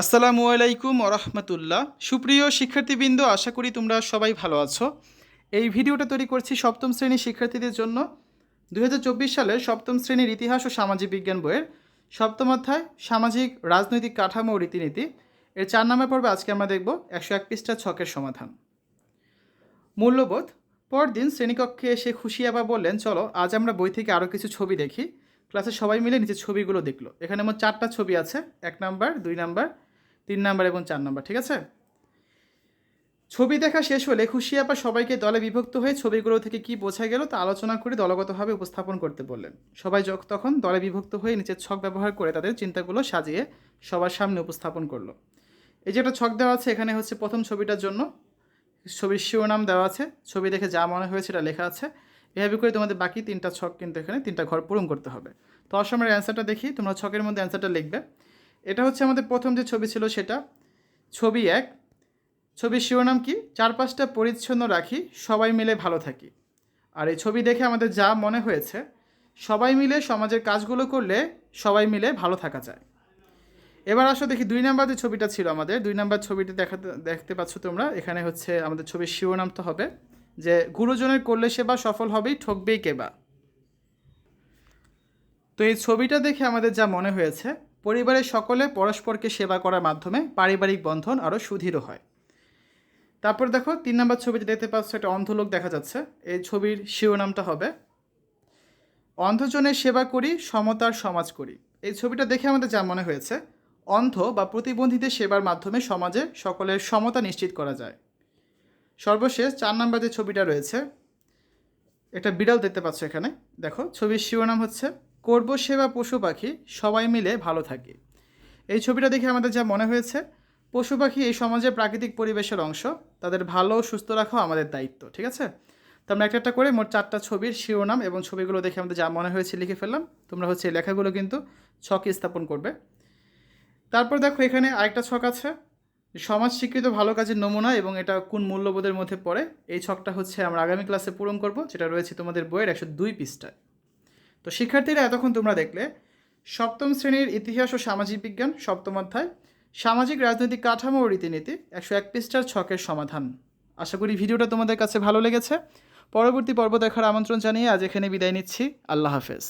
আসসালামু আলাইকুম ওরহমতুল্লাহ। সুপ্রিয় শিক্ষার্থীবৃন্দ, আশা করি তোমরা সবাই ভালো আছো। এই ভিডিওটা তৈরি করছি সপ্তম শ্রেণির শিক্ষার্থীদের জন্য। দু হাজার চব্বিশ সালের সপ্তম শ্রেণির ইতিহাস ও সামাজিক বিজ্ঞান বইয়ের সপ্তম অধ্যায়, সামাজিক, রাজনৈতিক কাঠামো রীতিনীতি। এর চার নামে পর্বে আজকে আমরা দেখব একশো এক পৃষ্ঠা ছকের সমাধান। মূল্যবোধ। পরদিন শ্রেণীকক্ষে এসে খুশি আবার বললেন, চলো, আজ আমরা বই থেকে আরও কিছু ছবি দেখি। ক্লাসে সবাই মিলে নিচে ছবিগুলো দেখল। এখানে আমার চারটা ছবি আছে, এক নাম্বার, দুই নাম্বার তিন নাম্বার এবং চার নাম্বার, ঠিক আছে? ছবি দেখা শেষ হলে খুশি আপা সবাইকে দলে বিভক্ত হয়ে ছবিগুলো থেকে কি বোঝা গেল তা আলোচনা করে দলগতভাবে উপস্থাপন করতে বললেন। সবাই তখন দলে বিভক্ত হয়ে নিচের ছক ব্যবহার করে তাদের চিন্তাগুলো সাজিয়ে সবার সামনে উপস্থাপন করল। এই যে একটা ছক দেওয়া আছে, এখানে হচ্ছে প্রথম ছবিটার জন্য ছবির শিরোনাম দেওয়া আছে। ছবি দেখে যা মনে হয়েছে সেটা লেখা আছে। এভাবে করে তোমাদের বাকি তিনটা ছক কিন্তু এখানে তিনটা ঘর পূরণ করতে হবে। তো অসমের অ্যান্সারটা দেখি, তোমরা ছকের মধ্যে অ্যান্সারটা লিখবে। এটা হচ্ছে আমাদের প্রথম যে ছবি ছিল সেটা। ছবি এক। ছবির শিরোনাম কি? চারপাশটা পরিচ্ছন্ন রাখি, সবাই মিলে ভালো থাকি। আর এই ছবি দেখে আমাদের যা মনে হয়েছে, সবাই মিলে সমাজের কাজগুলো করলে সবাই মিলে ভালো থাকা যায়। এবার আসো দেখি দুই নাম্বার যে ছবিটা ছিল আমাদের। দুই নাম্বার ছবিটি দেখাতে, দেখতে পাচ্ছ তোমরা। এখানে হচ্ছে আমাদের ছবির শিরোনাম তো হবে, যে গুরুজনের করলে সেবা সফল হবেই, ঠকবেই কেবা তো এই ছবিটা দেখে আমাদের যা মনে হয়েছে পরিবারের সকলে পরস্পরকে সেবা করার মাধ্যমে পারিবারিক বন্ধন আরও সুদৃঢ় হয়। তারপর দেখো, তিন নম্বর ছবিতে দেখতে পাচ্ছ একটা অন্ধ লোক দেখা যাচ্ছে। এই ছবির শিরোনামটা হবে, অন্ধজনের সেবা করি, সমতার সমাজ করি। এই ছবিটা দেখে আমাদের যা মনে হয়েছে, অন্ধ বা প্রতিবন্ধীদের সেবার মাধ্যমে সমাজে সকলের সমতা নিশ্চিত করা যায়। সর্বশেষ চার নাম্বার যে ছবিটা রয়েছে, একটা বিড়াল দেখতে পাচ্ছ এখানে। দেখো, ছবির শিরোনাম হচ্ছে করব সেবা পশু পাখি, সবাই মিলে ভালো থাকি। এই ছবিটা দেখে আমাদের যা মনে হয়েছে, পশু পাখি এই সমাজে প্রাকৃতিক পরিবেশের অংশ, তাদের ভালো সুস্থ রাখাও আমাদের দায়িত্ব, ঠিক আছে? তো আমরা একটা একটা করে মোট চারটা ছবির শিরোনাম এবং ছবিগুলো দেখে আমাদের যা মনে হয়েছে লিখে ফেললাম। তোমরা হচ্ছে এই লেখাগুলো কিন্তু ছকে স্থাপন করবে। তারপর দেখো এখানে আরেকটা ছক আছে, সমাজ স্বীকৃত ভালো কাজের নমুনা এবং এটা কোন মূল্যবোধের মধ্যে পড়ে, এই ছকটা হচ্ছে আমরা আগামী ক্লাসে পূরণ করব, যেটা রয়েছে তোমাদের বইয়ের একশো দুই পৃষ্ঠায়। তো শিক্ষার্থীরা এতক্ষণ তোমরা দেখলে, সপ্তম শ্রেণির ইতিহাস ও সামাজিক বিজ্ঞান, সপ্তম অধ্যায়, সামাজিক রাজনৈতিক কাঠামো ও রীতিনীতি, একশো এক পৃষ্ঠার ছকের সমাধান। আশা করি ভিডিওটা তোমাদের কাছে ভালো লেগেছে। পরবর্তী পর্ব দেখার আমন্ত্রণ জানিয়ে আজ এখানে বিদায় নিচ্ছি। আল্লাহ হাফেজ।